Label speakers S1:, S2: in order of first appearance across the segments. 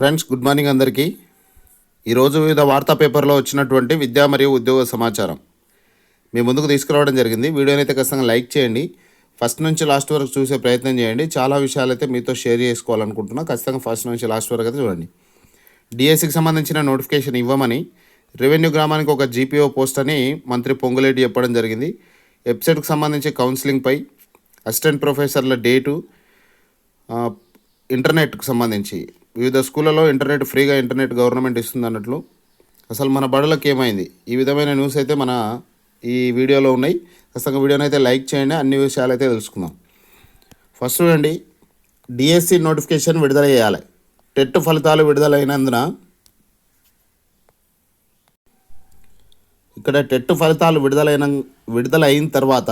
S1: Friends good morning అందరికీ. ఈరోజు వివిధ వార్తా పేపర్లో వచ్చినటువంటి విద్యా మరియు ఉద్యోగ సమాచారం. మీ ముందుకు తీసుకురావడం జరిగింది. వీడియోని అయితే ఖచ్చితంగా లైక్ చేయండి. ఫస్ట్ నుంచి లాస్ట్ వరకు చూసే ప్రయత్నం చేయండి. చాలా విషయాలు అయితే మీతో షేర్ చేసుకోవాలనుకుంటున్నా. ఖచ్చితంగా ఫస్ట్ నుంచి లాస్ట్ వరకు అయితే చూడండి. డిఎస్సికి సంబంధించిన నోటిఫికేషన్ ఇవ్వమని రెవెన్యూ గ్రామానికి ఒక జీపీఓ పోస్ట్ అని మంత్రి పొంగులేటి చెప్పడం జరిగింది. వెబ్సైట్కి సంబంధించి కౌన్సిలింగ్పై అసిస్టెంట్ ప్రొఫెసర్ల డేటు ఇంటర్నెట్కు సంబంధించి. వివిధ స్కూళ్ళలో ఇంటర్నెట్ ఫ్రీగా ఇంటర్నెట్ గవర్నమెంట్ ఇస్తుంది అన్నట్లు అసలు మన బడులకు ఏమైంది? ఈ విధమైన న్యూస్ అయితే మన ఈ వీడియోలో ఉన్నాయి. ఖచ్చితంగా వీడియోని అయితే లైక్ చేయండి. అన్ని విషయాలు అయితే తెలుసుకుందాం. ఫస్ట్ చూడండి. డిఎస్సి నోటిఫికేషన్ విడుదల చేయాలి. టెట్ ఫలితాలు విడుదలైనందున ఇక్కడ టెట్ ఫలితాలు విడుదలైన విడుదలైన తర్వాత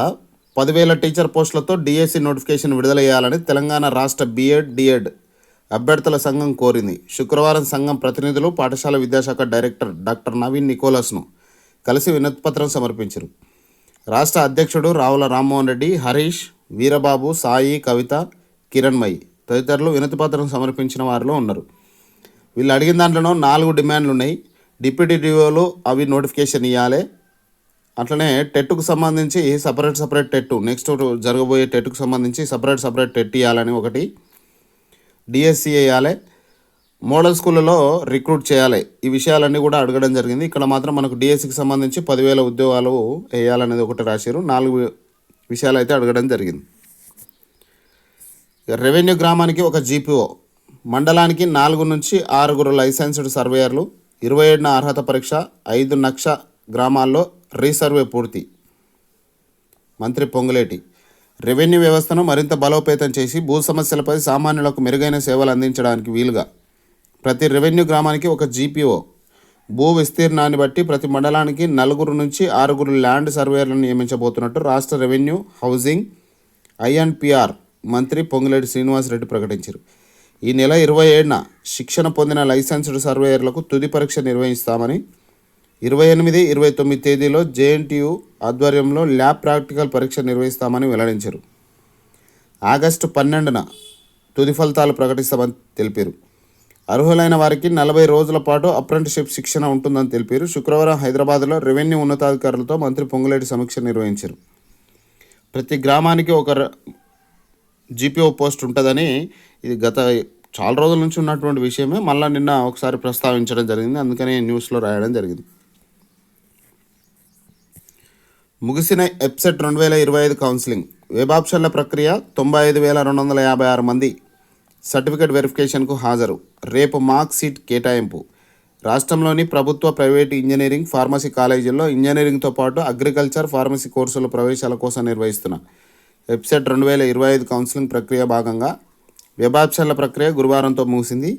S1: పదివేల టీచర్ పోస్టులతో డిఎస్సి నోటిఫికేషన్ విడుదల చేయాలని తెలంగాణ రాష్ట్ర బిఎడ్ డిఎడ్ అభ్యర్థుల సంఘం కోరింది. శుక్రవారం సంఘం ప్రతినిధులు పాఠశాల విద్యాశాఖ డైరెక్టర్ డాక్టర్ నవీన్ నికోలస్ను కలిసి వినతిపత్రం సమర్పించారు. రాష్ట్ర అధ్యక్షుడు రావుల రామ్మోహన్ రెడ్డి హరీష్ వీరబాబు సాయి కవిత కిరణ్మయి తదితరులు వినతిపత్రం సమర్పించిన వారిలో ఉన్నారు. వీళ్ళు అడిగిన దాంట్లో నాలుగు డిమాండ్లు ఉన్నాయి. డిప్యూటీ డిఓలు అవి నోటిఫికేషన్ ఇవ్వాలి అట్లనే టెట్కు సంబంధించి సపరేట్ సపరేట్ టెట్టు. నెక్స్ట్ జరగబోయే టెట్కు సంబంధించి సపరేట్ సపరేట్ టెట్ ఇవ్వాలని ఒకటి డిఎస్సి వేయాలి. మోడల్ స్కూళ్ళలో రిక్రూట్ చేయాలి. ఈ విషయాలన్నీ కూడా అడగడం జరిగింది. ఇక్కడ మాత్రం మనకు డిఎస్సికి సంబంధించి పదివేల ఉద్యోగాలు వేయాలనేది ఒకటి రాశారు నాలుగు విషయాలు అయితే అడగడం జరిగింది. రెవెన్యూ గ్రామానికి ఒక జీపీఓ మండలానికి నాలుగు నుంచి ఆరుగురు లైసెన్స్డ్ సర్వేయర్లు ఇరవై ఏడున అర్హత పరీక్ష ఐదు లక్ష గ్రామాల్లో రీసర్వే పూర్తి. మంత్రి పొంగులేటి. రెవెన్యూ వ్యవస్థను మరింత బలోపేతం చేసి భూ సమస్యలపై సామాన్యులకు మెరుగైన సేవలు అందించడానికి వీలుగా. ప్రతి రెవెన్యూ గ్రామానికి ఒక జీపీఓ. భూ విస్తీర్ణాన్ని బట్టి ప్రతి మండలానికి నలుగురు నుంచి ఆరుగురు ల్యాండ్ సర్వేయర్లను నియమించబోతున్నట్టు రాష్ట్ర రెవెన్యూ హౌసింగ్ ఐఎన్పిఆర్ మంత్రి పొంగులేటి శ్రీనివాసరెడ్డి ప్రకటించారు. ఈ నెల ఇరవై ఏడున శిక్షణ పొందిన లైసెన్స్డ్ సర్వేయర్లకు తుది పరీక్ష నిర్వహిస్తామని ఇరవై ఎనిమిది ఇరవై తొమ్మిది తేదీలో జేఎన్టీయు ఆధ్వర్యంలో ల్యాబ్ ప్రాక్టికల్ పరీక్ష నిర్వహిస్తామని వెల్లడించారు. ఆగస్టు పన్నెండున తుది ఫలితాలు ప్రకటిస్తామని తెలిపారు. అర్హులైన వారికి నలభై రోజుల పాటు అప్రెంటిషిప్ శిక్షణ ఉంటుందని తెలిపారు. శుక్రవారం హైదరాబాద్లో రెవెన్యూ ఉన్నతాధికారులతో మంత్రి పొంగులేటి సమీక్ష నిర్వహించారు. ప్రతి గ్రామానికి ఒక జీపీఓ పోస్ట్ ఉంటుందని ఇది గత చాలా రోజుల నుంచి ఉన్నటువంటి విషయమే. మళ్ళీ నిన్న ఒకసారి ప్రస్తావించడం జరిగింది. అందుకనే న్యూస్లో రాయడం జరిగింది. ముగిసిన ఎప్సెట్ రెండు వేల ఇరవై ఐదు కౌన్సిలింగ్. వెబ్ ఆప్షన్ల ప్రక్రియ తొంభై ఐదు వేల రెండు వందల యాభై ఆరు మంది సర్టిఫికేట్ వెరిఫికేషన్కు హాజరు. రేపు మార్క్ సీట్ కేటాయింపు. రాష్ట్రంలోని ప్రభుత్వ ప్రైవేటు ఇంజనీరింగ్ ఫార్మసీ కాలేజీల్లో ఇంజనీరింగ్తో పాటు అగ్రికల్చర్ ఫార్మసీ కోర్సుల ప్రవేశాల కోసం నిర్వహిస్తున్న వెబ్సైట్ రెండు వేల ఇరవై ఐదు కౌన్సిలింగ్ ప్రక్రియ భాగంగా వెబ్ ఆప్షన్ల ప్రక్రియ గురువారంతో ముగిసింది.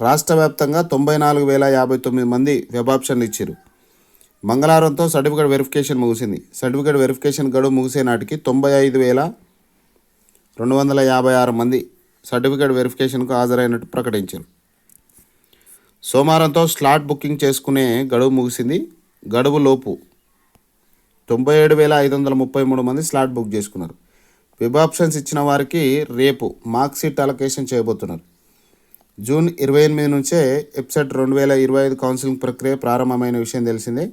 S1: రాష్ట్ర వ్యాప్తంగా తొంభై నాలుగు వేల యాభై తొమ్మిది మంది వెబ్ ఆప్షన్లు ఇచ్చారు. మంగళవారంతో సర్టిఫికేట్ వెరిఫికేషన్ ముగిసింది. సర్టిఫికేట్ వెరిఫికేషన్ గడువు ముగిసే నాటికి తొంభై ఐదు వేల రెండు వందల యాభై ఆరు మంది సర్టిఫికేట్ వెరిఫికేషన్కు హాజరైనట్టు ప్రకటించారు. సోమవారంతో స్లాట్ బుకింగ్ చేసుకునే గడువు ముగిసింది. గడువు లోపు తొంభై ఏడు వేల ఐదు వందల ముప్పై మూడు మంది స్లాట్ బుక్ చేసుకున్నారు. వెబ్ ఆప్షన్స్ ఇచ్చిన వారికి రేపు మార్క్షీట్ అలొకేషన్ చేయబోతున్నారు. జూన్ ఇరవై ఎనిమిది నుంచే వెబ్సైట్ రెండు వేల ఇరవై ఐదు కౌన్సిలింగ్ ప్రక్రియ ప్రారంభమైన విషయం తెలిసిందే.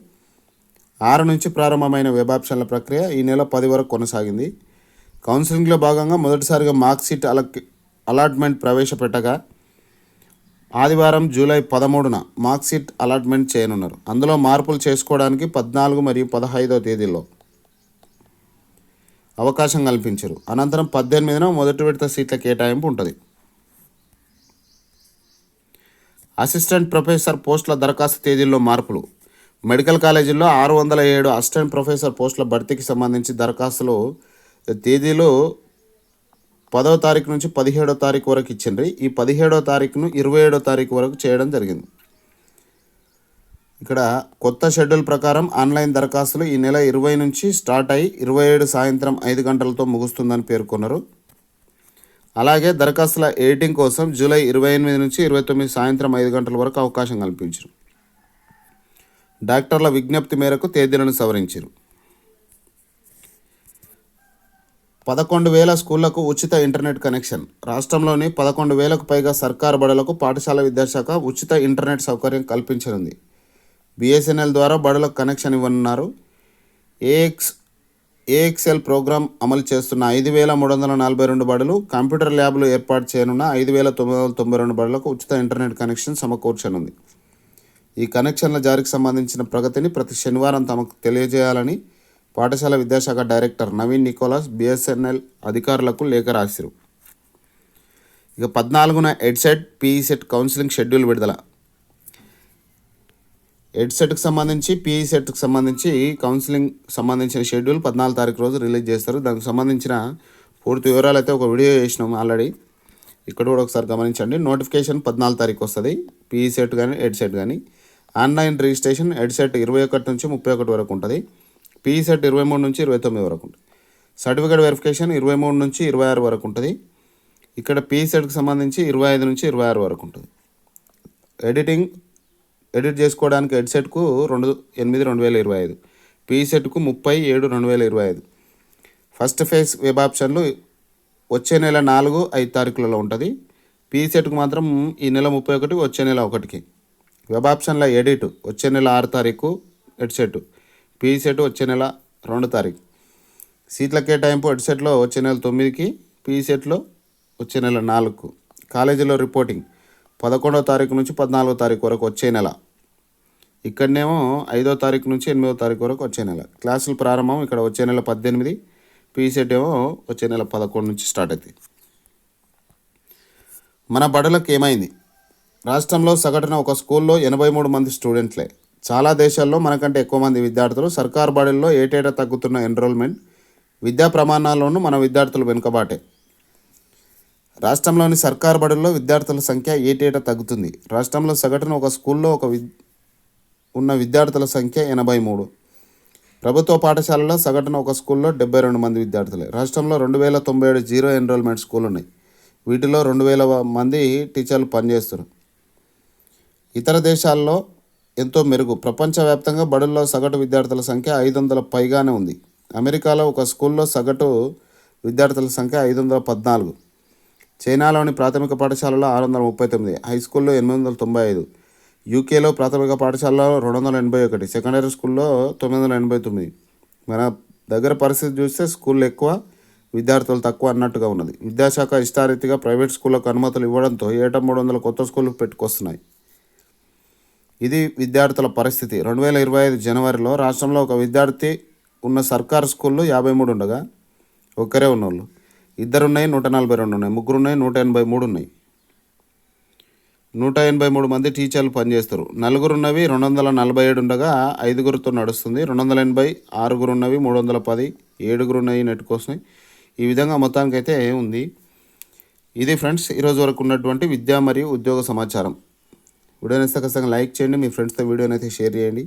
S1: ఆరు నుంచి ప్రారంభమైన వెబ్ ఆప్షన్ల ప్రక్రియ ఈ నెల పది వరకు కొనసాగింది. కౌన్సిలింగ్లో భాగంగా మొదటిసారిగా మార్క్షీట్ అల అలాట్మెంట్ ప్రవేశపెట్టగా ఆదివారం జూలై పదమూడున మార్క్షీట్ అలాట్మెంట్ చేయనున్నారు. అందులో మార్పులు చేసుకోవడానికి పద్నాలుగు మరియు పదహైదో తేదీల్లో అవకాశం కల్పించారు. అనంతరం పద్దెనిమిదిన మొదటి విడత సీట్ల కేటాయింపు ఉంటుంది. అసిస్టెంట్ ప్రొఫెసర్ పోస్టుల దరఖాస్తు తేదీల్లో మార్పులు. మెడికల్ కాలేజీల్లో ఆరు వందల ఏడు అసిస్టెంట్ ప్రొఫెసర్ పోస్టుల భర్తీకి సంబంధించి దరఖాస్తులు తేదీలు పదవ తారీఖు నుంచి పదిహేడో తారీఖు వరకు ఇచ్చిండ్రి. ఈ పదిహేడో తారీఖును ఇరవై ఏడో తారీఖు వరకు చేయడం జరిగింది. ఇక్కడ కొత్త షెడ్యూల్ ప్రకారం ఆన్లైన్ దరఖాస్తులు ఈ నెల ఇరవై నుంచి స్టార్ట్ అయ్యి ఇరవై ఏడు సాయంత్రం ఐదు గంటలతో ముగుస్తుందని పేర్కొన్నారు. అలాగే దరఖాస్తుల ఎడిటింగ్ కోసం జూలై ఇరవై ఎనిమిది నుంచి ఇరవై తొమ్మిది సాయంత్రం ఐదు గంటల వరకు అవకాశం కల్పించారు. డాక్టర్ల విజ్ఞప్తి మేరకు తేదీలను సవరించారు. పదకొండు వేల స్కూళ్ళకు ఉచిత ఇంటర్నెట్ కనెక్షన్. రాష్ట్రంలోని పదకొండు వేలకు పైగా సర్కారు బడులకు పాఠశాల విద్యాశాఖ ఉచిత ఇంటర్నెట్ సౌకర్యం కల్పించనుంది. బిఎస్ఎన్ఎల్ ద్వారా బడులకు కనెక్షన్ ఇవ్వనున్నారు. ఏఎక్స్ ఏఎక్స్ఎల్ ప్రోగ్రాం అమలు చేస్తున్న ఐదు వేల మూడు వందల నలభై రెండు బడులు కంప్యూటర్ ల్యాబ్లు ఏర్పాటు చేయనున్న ఐదు వేల తొమ్మిది వందల తొంభై రెండు బడులకు ఉచిత ఇంటర్నెట్ కనెక్షన్ సమకూర్చనుంది. ఈ కనెక్షన్ల జారీకి సంబంధించిన ప్రగతిని ప్రతి శనివారం తమకు తెలియజేయాలని పాఠశాల విద్యాశాఖ డైరెక్టర్ నవీన్ నికోలాస్ బిఎస్ఎన్ఎల్ అధికారులకు లేఖ రాశారు ఇక పద్నాలుగున ఎడ్సెట్ పీఈసెట్ కౌన్సిలింగ్ షెడ్యూల్ విడుదల. ఎడ్సెట్కి సంబంధించి పీఈసెట్కి సంబంధించి కౌన్సిలింగ్ సంబంధించిన షెడ్యూల్ పద్నాలుగు తారీఖు రోజు రిలీజ్ చేస్తారు. దానికి సంబంధించిన పూర్తి వివరాలు అయితే ఒక వీడియో చేసినాం ఆల్రెడీ. ఇక్కడ కూడా ఒకసారి గమనించండి. నోటిఫికేషన్ పద్నాలుగు తారీఖు వస్తుంది. పీఈ సెట్ కానీ ఎడ్ సెట్ కానీ ఆన్లైన్ రిజిస్ట్రేషన్ హెడ్సెట్ ఇరవై ఒకటి నుంచి ముప్పై ఒకటి వరకు ఉంటుంది. పీసెట్ ఇరవై మూడు నుంచి ఇరవై తొమ్మిది వరకు ఉంటుంది. సర్టిఫికేట్ వెరిఫికేషన్ ఇరవై మూడు నుంచి ఇరవై ఆరు వరకు ఉంటుంది. ఇక్కడ పీఈ సెట్కి సంబంధించి ఇరవై ఐదు నుంచి ఇరవై ఆరు వరకు ఉంటుంది. ఎడిటింగ్ ఎడిట్ చేసుకోవడానికి హెడ్సెట్కు రెండు ఎనిమిది రెండు వేల ఇరవై ఐదు. పీ సెట్కు ముప్పై ఏడు రెండు వేల ఇరవై ఐదు. ఫస్ట్ ఫేజ్ వెబ్ ఆప్షన్లు వచ్చే నెల నాలుగు ఐదు తారీఖులలో ఉంటుంది. పీ సెట్కు మాత్రం ఈ నెల ముప్పై ఒకటి వచ్చే నెల ఒకటికి. వెబ్ ఆప్షన్ల ఎడిట్ వచ్చే నెల ఆరు తారీఖు హెడ్సెట్ పీసెట్ వచ్చే నెల రెండు తారీఖు. సీట్ల కేటాయింపు హెడ్సెట్లో వచ్చే నెల తొమ్మిదికి పీసెట్లో వచ్చే నెల నాలుగు కాలేజీలో రిపోర్టింగ్ పదకొండవ తారీఖు నుంచి పద్నాలుగో తారీఖు వరకు వచ్చే నెల. ఇక్కడనేమో ఐదో తారీఖు నుంచి ఎనిమిదో తారీఖు వరకు వచ్చే నెల. క్లాసులు ప్రారంభం ఇక్కడ వచ్చే నెల పద్దెనిమిది పీసెట్ ఏమో వచ్చే నెల పదకొండు నుంచి స్టార్ట్ అవుతుంది మన బడులకు ఏమైంది? రాష్ట్రంలో సగటున ఒక స్కూల్లో ఎనభై మూడు మంది స్టూడెంట్లే. చాలా దేశాల్లో మనకంటే ఎక్కువ మంది విద్యార్థులు సర్కారు బడుల్లో ఏటేటా తగ్గుతున్న ఎన్రోల్మెంట్ విద్యా ప్రమాణాల్లోనూ మన విద్యార్థులు వెనుకబాటే. రాష్ట్రంలోని సర్కార్ బడుల్లో విద్యార్థుల సంఖ్య ఏటేటా తగ్గుతుంది. రాష్ట్రంలో సగటున ఒక స్కూల్లో ఒక విద్ ఉన్న విద్యార్థుల సంఖ్య ఎనభై మూడు. ప్రభుత్వ పాఠశాలలో సగటున ఒక స్కూల్లో డెబ్బై రెండు మంది విద్యార్థులే. రాష్ట్రంలో రెండు వేల తొంభై ఏడు జీరో ఎన్రోల్మెంట్ స్కూల్ ఉన్నాయి వీటిలో రెండు వేల మంది టీచర్లు పనిచేస్తున్నారు. ఇతర దేశాల్లో ఎంతో మెరుగు. ప్రపంచవ్యాప్తంగా బడుల్లో సగటు విద్యార్థుల సంఖ్య ఐదు వందల పైగానే ఉంది. అమెరికాలో ఒక స్కూల్లో సగటు విద్యార్థుల సంఖ్య ఐదు వందల పద్నాలుగు. చైనాలోని ప్రాథమిక పాఠశాలలో ఆరు వందల ముప్పై తొమ్మిది హై స్కూల్లో ఎనిమిది వందల తొంభై ఐదు యూకేలో ప్రాథమిక పాఠశాలలో రెండు వందల ఎనభై ఒకటి సెకండరీ స్కూల్లో తొమ్మిది వందల ఎనభై తొమ్మిది మన దగ్గర పరిస్థితి చూస్తే స్కూళ్ళు ఎక్కువ విద్యార్థులు తక్కువ అన్నట్టుగా ఉన్నది. విద్యాశాఖ ఇష్టారీతిగా ప్రైవేట్ స్కూళ్ళకు అనుమతులు ఇవ్వడంతో ఏటా మూడు వందల కొత్త స్కూళ్ళు పెట్టుకొస్తున్నాయి. ఇది విద్యార్థుల పరిస్థితి. రెండు వేల ఇరవై ఐదు జనవరిలో రాష్ట్రంలో ఒక విద్యార్థి ఉన్న సర్కారు స్కూళ్ళు యాభై మూడు ఉండగా ఒక్కరే ఉన్నోళ్ళు. ఇద్దరు ఉన్నాయి నూట నలభై రెండు ఉన్నాయి ముగ్గురు ఉన్నాయి నూట ఎనభై మూడు ఉన్నాయి నూట ఎనభై మూడు మంది టీచర్లు పనిచేస్తారు. నలుగురు ఉన్నవి రెండు వందల నలభై ఏడు ఉండగా ఐదుగురితో నడుస్తుంది. రెండు వందల ఎనభై ఆరుగురు ఉన్నవి మూడు వందల పది ఏడుగురు ఉన్నాయి నెట్టుకొస్తున్నాయి ఈ విధంగా మొత్తానికైతే ఉంది ఇది ఫ్రెండ్స్ ఈరోజు వరకు ఉన్నటువంటి విద్యా మరియు ఉద్యోగ సమాచారం. వీడియోని ఇస్తే లైక్ చేయండి మీ ఫ్రెండ్స్తో వీడియోని అయితే షేర్ చేయండి.